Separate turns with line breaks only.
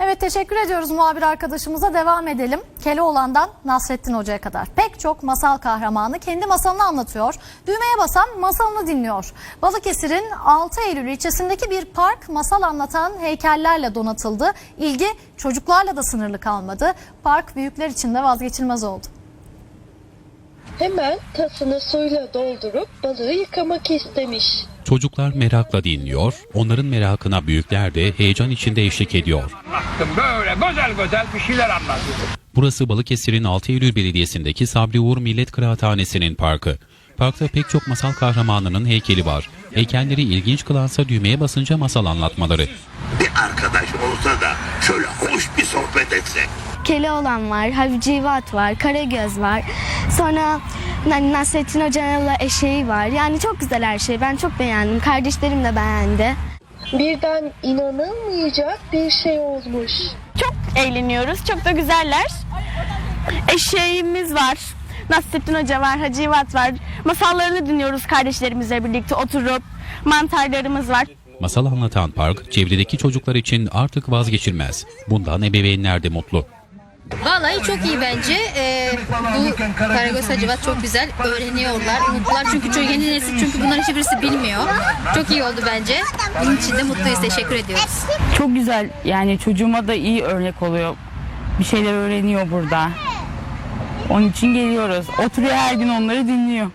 Evet teşekkür ediyoruz muhabir arkadaşımıza. Devam edelim. Keloğlan'dan Nasrettin Hoca'ya kadar. Pek çok masal kahramanı kendi masalını anlatıyor. Düğmeye basan masalını dinliyor. Balıkesir'in 6 Eylül ilçesindeki bir park masal anlatan heykellerle donatıldı. İlgi çocuklarla da sınırlı kalmadı. Park büyükler için de vazgeçilmez oldu.
Hemen tasını suyla doldurup balığı yıkamak istemiş.
Çocuklar merakla dinliyor, onların merakına büyükler de heyecan içinde eşlik ediyor.
Baktım böyle güzel güzel bir şeyler anlatıyor.
Burası Balıkesir'in 6 Eylül Belediyesi'ndeki Sabri Uğur Millet Kıraathanesi'nin parkı. Parkta pek çok masal kahramanının heykeli var. Heykelleri ilginç kılansa düğmeye basınca masal anlatmaları.
Arkadaş olsa da şöyle hoş bir sohbet etsek.
Keloğlan var, Hacivat var, Karagöz var. Sonra hani Nasrettin Hoca'nın eşeği var. Yani çok güzel her şey. Ben çok beğendim. Kardeşlerim de beğendi.
Birden inanılmayacak bir şey olmuş.
Çok eğleniyoruz. Çok da güzeller. Eşeğimiz var. Nasrettin Hoca var, Hacivat var. Masallarını dinliyoruz kardeşlerimizle birlikte oturup. Mantarlarımız var.
Masal anlatan park, çevredeki çocuklar için artık vazgeçilmez. Bundan ebeveynler de mutlu.
Vallahi çok iyi bence. Ee, bu Karagöz Hacivat çok güzel. Öğreniyorlar, mutlular. Çünkü çok yeni nesil çünkü bunların hiçbirisi bilmiyor. Çok iyi oldu bence. Bunun için de mutluyuz. Teşekkür ediyoruz.
Çok güzel yani çocuğuma da iyi örnek oluyor. Bir şeyler öğreniyor burada. Onun için geliyoruz. Oturuyor her gün onları dinliyor.